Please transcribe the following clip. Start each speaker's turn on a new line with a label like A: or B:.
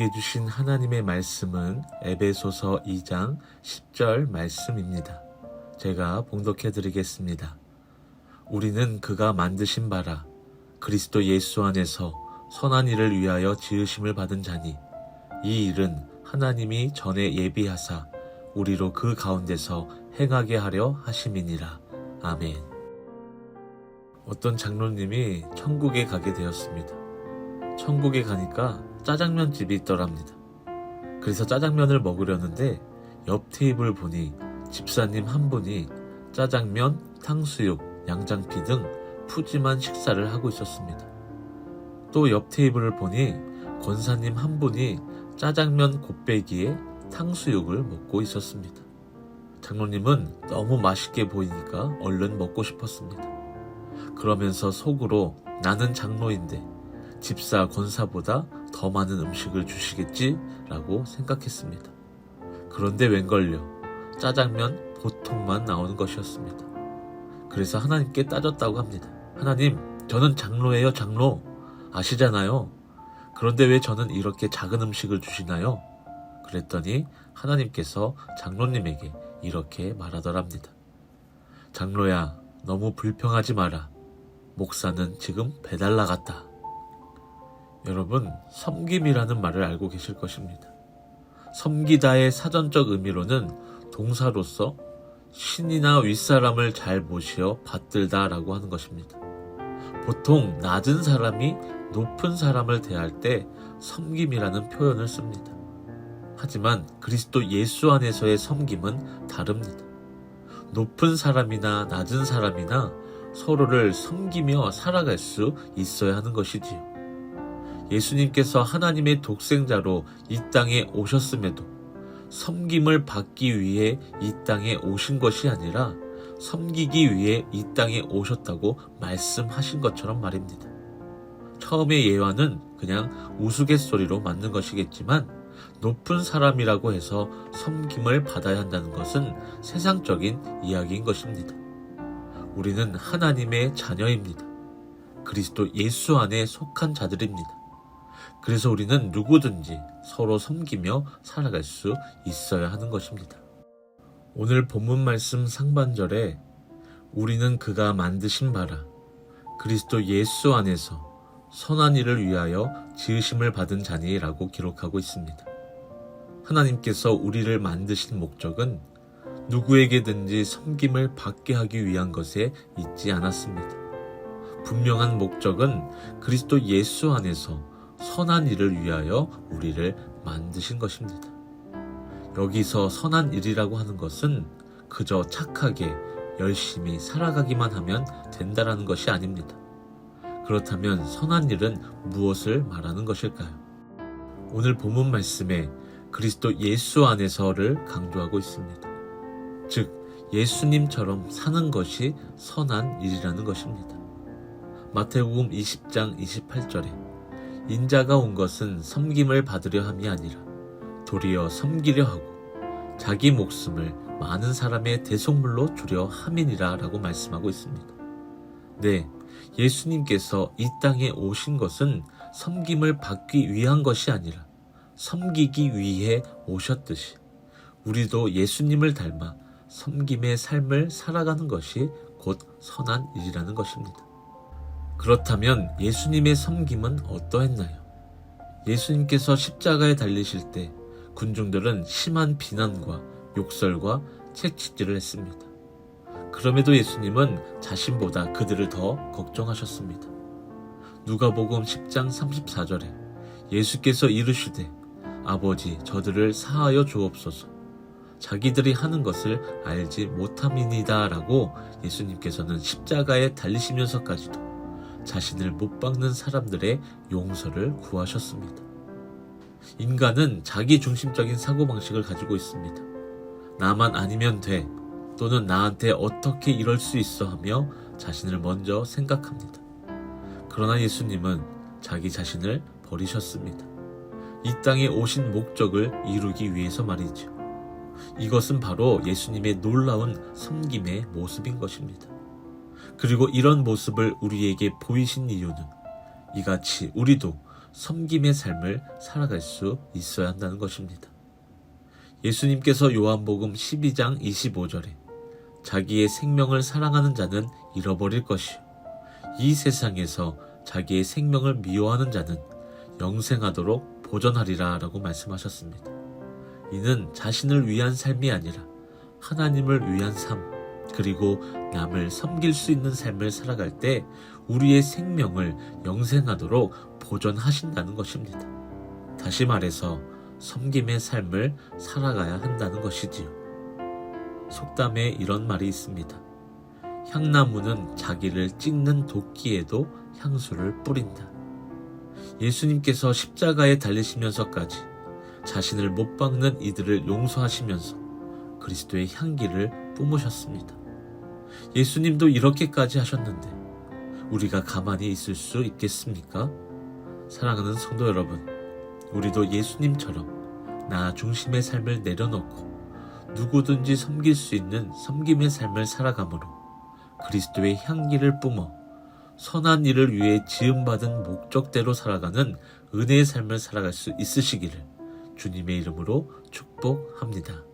A: 우리에게 주신 하나님의 말씀은 에베소서 2장 10절 말씀입니다. 제가 봉독해 드리겠습니다. 우리는 그가 만드신 바라 그리스도 예수 안에서 선한 일을 위하여 지으심을 받은 자니 이 일은 하나님이 전에 예비하사 우리로 그 가운데서 행하게 하려 하심이니라. 아멘. 어떤 장로님이 천국에 가게 되었습니다. 천국에 가니까 짜장면 집이 있더랍니다. 그래서 짜장면을 먹으려는데 옆 테이블 보니 집사님 한 분이 짜장면, 탕수육, 양장피 등 푸짐한 식사를 하고 있었습니다. 또 옆 테이블을 보니 권사님 한 분이 짜장면 곱빼기에 탕수육을 먹고 있었습니다. 장로님은 너무 맛있게 보이니까 얼른 먹고 싶었습니다. 그러면서 속으로 나는 장로인데 집사 권사보다 더 많은 음식을 주시겠지? 라고 생각했습니다. 그런데 웬걸요. 짜장면 보통만 나오는 것이었습니다. 그래서 하나님께 따졌다고 합니다. 하나님, 저는 장로예요, 장로. 아시잖아요. 그런데 왜 저는 이렇게 작은 음식을 주시나요? 그랬더니 하나님께서 장로님에게 이렇게 말하더랍니다. 장로야, 너무 불평하지 마라. 목사는 지금 배달 나갔다. 여러분, 섬김이라는 말을 알고 계실 것입니다. 섬기다의 사전적 의미로는 동사로서 신이나 윗사람을 잘 모시어 받들다 라고 하는 것입니다. 보통 낮은 사람이 높은 사람을 대할 때 섬김이라는 표현을 씁니다. 하지만 그리스도 예수 안에서의 섬김은 다릅니다. 높은 사람이나 낮은 사람이나 서로를 섬기며 살아갈 수 있어야 하는 것이지요. 예수님께서 하나님의 독생자로 이 땅에 오셨음에도 섬김을 받기 위해 이 땅에 오신 것이 아니라 섬기기 위해 이 땅에 오셨다고 말씀하신 것처럼 말입니다. 처음의 예화는 그냥 우스갯소리로 맞는 것이겠지만 높은 사람이라고 해서 섬김을 받아야 한다는 것은 세상적인 이야기인 것입니다. 우리는 하나님의 자녀입니다. 그리스도 예수 안에 속한 자들입니다. 그래서 우리는 누구든지 서로 섬기며 살아갈 수 있어야 하는 것입니다. 오늘 본문 말씀 상반절에 우리는 그가 만드신 바라 그리스도 예수 안에서 선한 일을 위하여 지으심을 받은 자니라고 기록하고 있습니다. 하나님께서 우리를 만드신 목적은 누구에게든지 섬김을 받게 하기 위한 것에 있지 않았습니다. 분명한 목적은 그리스도 예수 안에서 선한 일을 위하여 우리를 만드신 것입니다. 여기서 선한 일이라고 하는 것은 그저 착하게 열심히 살아가기만 하면 된다라는 것이 아닙니다. 그렇다면 선한 일은 무엇을 말하는 것일까요? 오늘 본문 말씀에 그리스도 예수 안에서를 강조하고 있습니다. 즉, 예수님처럼 사는 것이 선한 일이라는 것입니다. 마태복음 20장 28절에 인자가 온 것은 섬김을 받으려 함이 아니라 도리어 섬기려 하고 자기 목숨을 많은 사람의 대속물로 주려 함이니라 라고 말씀하고 있습니다. 네, 예수님께서 이 땅에 오신 것은 섬김을 받기 위한 것이 아니라 섬기기 위해 오셨듯이 우리도 예수님을 닮아 섬김의 삶을 살아가는 것이 곧 선한 일이라는 것입니다. 그렇다면 예수님의 섬김은 어떠했나요? 예수님께서 십자가에 달리실 때 군중들은 심한 비난과 욕설과 채찍질을 했습니다. 그럼에도 예수님은 자신보다 그들을 더 걱정하셨습니다. 누가복음 10장 34절에 예수께서 이르시되 아버지 저들을 사하여 주옵소서 자기들이 하는 것을 알지 못함이니다라고 예수님께서는 십자가에 달리시면서까지도 자신을 못 박는 사람들의 용서를 구하셨습니다. 인간은 자기 중심적인 사고방식을 가지고 있습니다. 나만 아니면 돼. 또는 나한테 어떻게 이럴 수 있어 하며 자신을 먼저 생각합니다. 그러나 예수님은 자기 자신을 버리셨습니다. 이 땅에 오신 목적을 이루기 위해서 말이죠. 이것은 바로 예수님의 놀라운 섬김의 모습인 것입니다. 그리고 이런 모습을 우리에게 보이신 이유는 이같이 우리도 섬김의 삶을 살아갈 수 있어야 한다는 것입니다. 예수님께서 요한복음 12장 25절에 자기의 생명을 사랑하는 자는 잃어버릴 것이요. 이 세상에서 자기의 생명을 미워하는 자는 영생하도록 보존하리라 라고 말씀하셨습니다. 이는 자신을 위한 삶이 아니라 하나님을 위한 삶, 그리고 남을 섬길 수 있는 삶을 살아갈 때 우리의 생명을 영생하도록 보존하신다는 것입니다. 다시 말해서 섬김의 삶을 살아가야 한다는 것이지요. 속담에 이런 말이 있습니다. 향나무는 자기를 찍는 도끼에도 향수를 뿌린다. 예수님께서 십자가에 달리시면서까지 자신을 못 박는 이들을 용서하시면서 그리스도의 향기를 뿜으셨습니다. 예수님도 이렇게까지 하셨는데 우리가 가만히 있을 수 있겠습니까? 사랑하는 성도 여러분, 우리도 예수님처럼 나 중심의 삶을 내려놓고 누구든지 섬길 수 있는 섬김의 삶을 살아가므로 그리스도의 향기를 뿜어 선한 일을 위해 지음받은 목적대로 살아가는 은혜의 삶을 살아갈 수 있으시기를 주님의 이름으로 축복합니다.